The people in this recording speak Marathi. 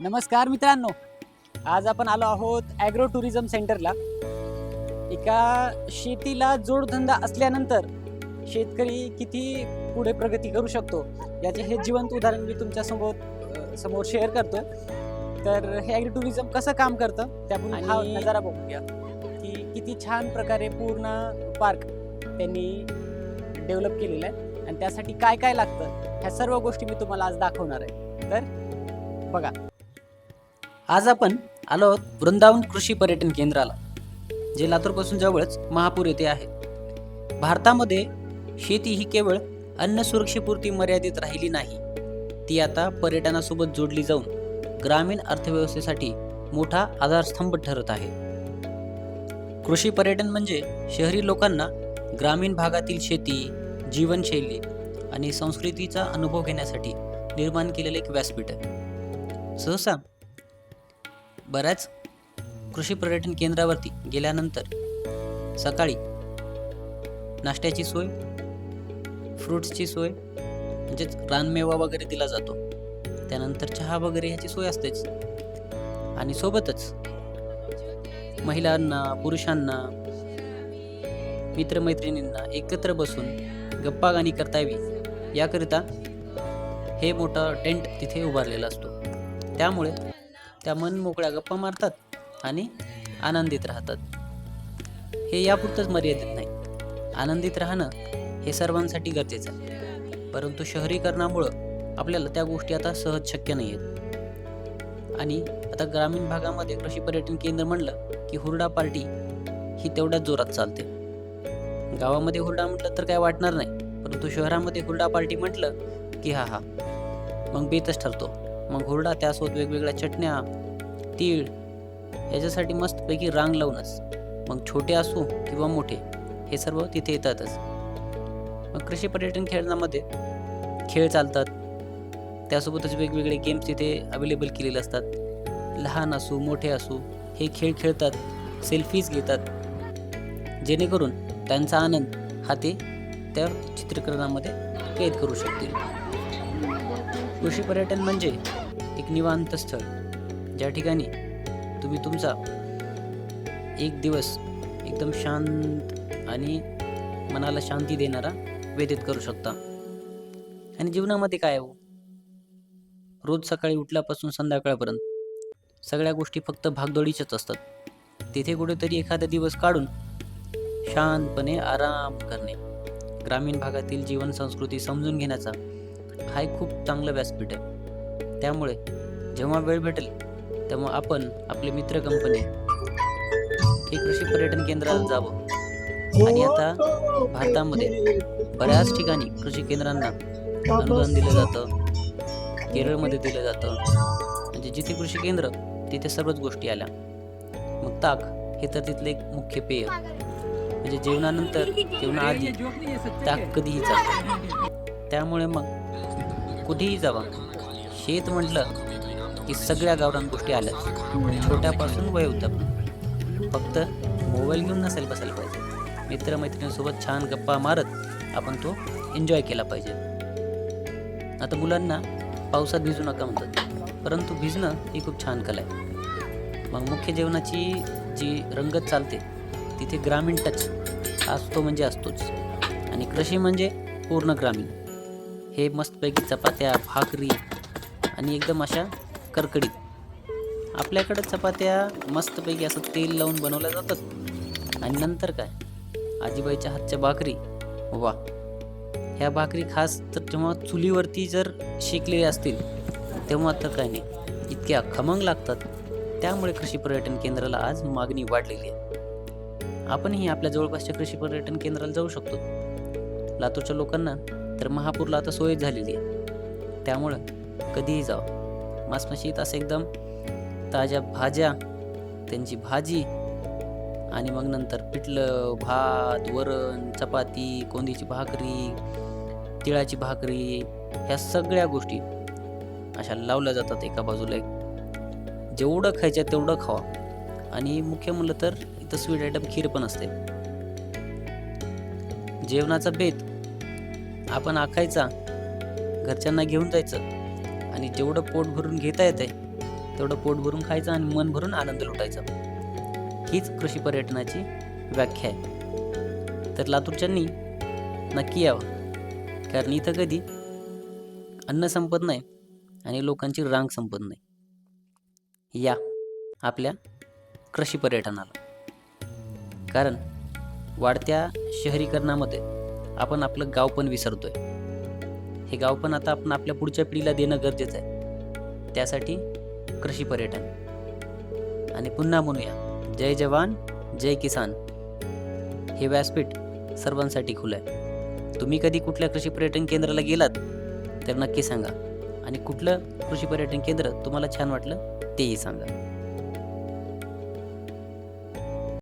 नमस्कार मित्रांनो. आज आपण आलो आहोत ॲग्रो टुरिझम सेंटरला एका शेतीला जोडधंदा असल्यानंतर शेतकरी किती पुढे प्रगती करू शकतो याचे हे जिवंत उदाहरण मी तुमच्यासमोर शेअर करतोय. तर हे ॲग्रो टुरिझम कसं काम करतं त्यापून हा नजारा बघूया. की किती छान प्रकारे पूर्ण पार्क त्यांनी डेव्हलप केलेलं आहे आणि त्यासाठी काय काय लागतं ह्या सर्व गोष्टी मी तुम्हाला आज दाखवणार आहे. तर बघा. आज आपण आलो आहोत वृंदावन कृषी पर्यटन केंद्राला जे लातूरपासून जवळच महापूर येथे आहे. भारतामध्ये शेती ही केवळ अन्न सुरक्षेपुरती मर्यादित राहिली नाही ती आता पर्यटनासोबत जोडली जाऊन ग्रामीण अर्थव्यवस्थेसाठी मोठा आधारस्तंभ ठरत आहे. कृषी पर्यटन म्हणजे शहरी लोकांना ग्रामीण भागातील शेती जीवनशैली आणि संस्कृतीचा अनुभव घेण्यासाठी निर्माण केलेले एक व्यासपीठ आहे. सहसा बऱ्याच कृषी पर्यटन केंद्रावरती गेल्यानंतर सकाळी नाश्त्याची सोय फ्रूट्सची सोय म्हणजेच रानमेवा वगैरे दिला जातो. त्यानंतर चहा वगैरे ह्याची सोय असतेच. आणि सोबतच महिलांना पुरुषांना मित्रमैत्रिणींना एकत्र बसून गप्पा गाणी करता यावी याकरिता हे मोठा टेंट तिथे उभारलेला असतो. त्यामुळे त्या मन मोकळ्या गप्पा मारतात आणि आनंदित राहतात. हे यापुरतंच मर्यादित नाही. आनंदित राहणं हे सर्वांसाठी गरजेचं आहे. परंतु शहरीकरणामुळं आपल्याला त्या गोष्टी आता सहज शक्य नाही आहेत. आणि आता ग्रामीण भागामध्ये कृषी पर्यटन केंद्र म्हणलं की हुरडा पार्टी ही तेवढ्याच जोरात चालते. गावामध्ये हुरडा म्हटलं तर काय वाटणार नाही. परंतु शहरामध्ये हुरडा पार्टी म्हटलं की हा हा. मग बेतच ठरतो. मग हुरडा त्यासोबत वेगवेगळ्या चटण्या तीळ याच्यासाठी मस्तपैकी रांग लावूनच. मग छोटे असो किंवा मोठे हे सर्व तिथे येतातच. मग कृषी पर्यटन खेळण्यामध्ये खेळ चालतात. त्यासोबतच वेगवेगळे गेम्स तिथे अवेलेबल केलेले असतात. लहान असू मोठे असो हे खेळ खेळतात सेल्फीज घेतात. जेणेकरून त्यांचा आनंद हा ते त्या चित्रीकरणामध्ये कैद करू शकतील. कृषी पर्यटन म्हणजे एक निवांत स्थळ. ज्या ठिकाणी तुम्ही तुमचा एक दिवस एकदम शांत आणि मनाला शांती देणारा व्यतीत करू शकता. आणि जीवनामध्ये काय हो? रोज सकाळी उठल्यापासून संध्याकाळपर्यंत सगळ्या गोष्टी फक्त भागदोडीच्याच असतात. तिथे कुठेतरी एखादा दिवस काढून शांतपणे आराम करणे. ग्रामीण भागातील जीवन संस्कृती समजून घेण्याचा हा एक खूप चांगलं व्यासपीठ आहे. त्यामुळे जेव्हा वेळ भेटेल तेव्हा आपण आपले मित्र कंपनी हे कृषी पर्यटन केंद्रात जावं. आणि आता भारतामध्ये बऱ्याच ठिकाणी कृषी केंद्रांना अनुदान दिलं जातं. केरळमध्ये दिलं जातं. म्हणजे जिथे कृषी केंद्र तिथे सर्वच गोष्टी आल्या. मग ताक हे तर तिथले एक मुख्य पेय. म्हणजे जेवणानंतर जेवणाआधी ताक कधीही चालतं. त्यामुळे मग कुठेही जावा. शेत म्हटलं की सगळ्या गावरान गोष्टी आल्याच छोट्यापासून वयोवृद्ध फक्त मोबाईल घेऊन नसेल बसायला पाहिजे. मित्रमैत्रिणींसोबत छान गप्पा मारत आपण तो एन्जॉय केला पाहिजे. आता मुलांना पावसात भिजू नका म्हणतात. परंतु भिजणं ही खूप छान कला आहे. मग मुख्य जेवणाची जी रंगत चालते तिथे ग्रामीण टच असतो म्हणजे असतोच. आणि कृषी म्हणजे पूर्ण ग्रामीण. हे मस्तपैकी चपात्या भाकरी आणि एकदम अशा करकडीत आपल्याकडं चपात्या मस्तपैकी असं तेल लावून बनवल्या जातात. आणि नंतर काय? आजीबाईच्या हातच्या भाकरी. वा. ह्या भाकरी खास तर जेव्हा चुलीवरती जर शेकलेल्या असतील तेव्हा तर काय नाही. इतक्या खमंग लागतात. त्यामुळे कृषी पर्यटन केंद्राला आज मागणी वाढलेली आहे. आपणही आपल्या जवळपासच्या कृषी पर्यटन केंद्राला जाऊ शकतो. लातूरच्या लोकांना तर महापूरला आता सोय झालेली आहे. त्यामुळं कधीही जावं. मासमशीत असं एकदम ताज्या भाज्या त्यांची भाजी आणि मग नंतर पिठलं भात वरण चपाती कोंदीची भाकरी तिळाची भाकरी ह्या सगळ्या गोष्टी अशा लावल्या जातात एका बाजूला एक. जेवढं खायचं तेवढं खावा. आणि मुख्य म्हणलं तर इथं स्वीट आयटम खीर पण असते. जेवणाचा बेत आपण आखायचा घरच्यांना घेऊन जायचं आणि जेवढं पोट भरून घेता येतंय तेवढं पोट भरून खायचं आणि मन भरून आनंद लुटायचा. हीच कृषी पर्यटनाची व्याख्या आहे. तर लातूरच्यांनी नक्की यावं कारण इथं कधी अन्न संपत नाही आणि लोकांची रांग संपत नाही. या आपल्या कृषी पर्यटनाला. कारण वाढत्या शहरीकरणामध्ये आपण आपलं गाव पण विसरतोय. हे गाव पण आता आपण आपल्या पुढच्या पिढीला देणं गरजेचं आहे. त्यासाठी कृषी पर्यटन. आणि पुन्हा म्हणूया जय जवान जय किसान. हे व्यासपीठ सर्वांसाठी खुलं आहे. तुम्ही कधी कुठल्या कृषी पर्यटन केंद्राला गेलात तर नक्की सांगा. आणि कुठलं कृषी पर्यटन केंद्र तुम्हाला छान वाटलं तेही सांगा.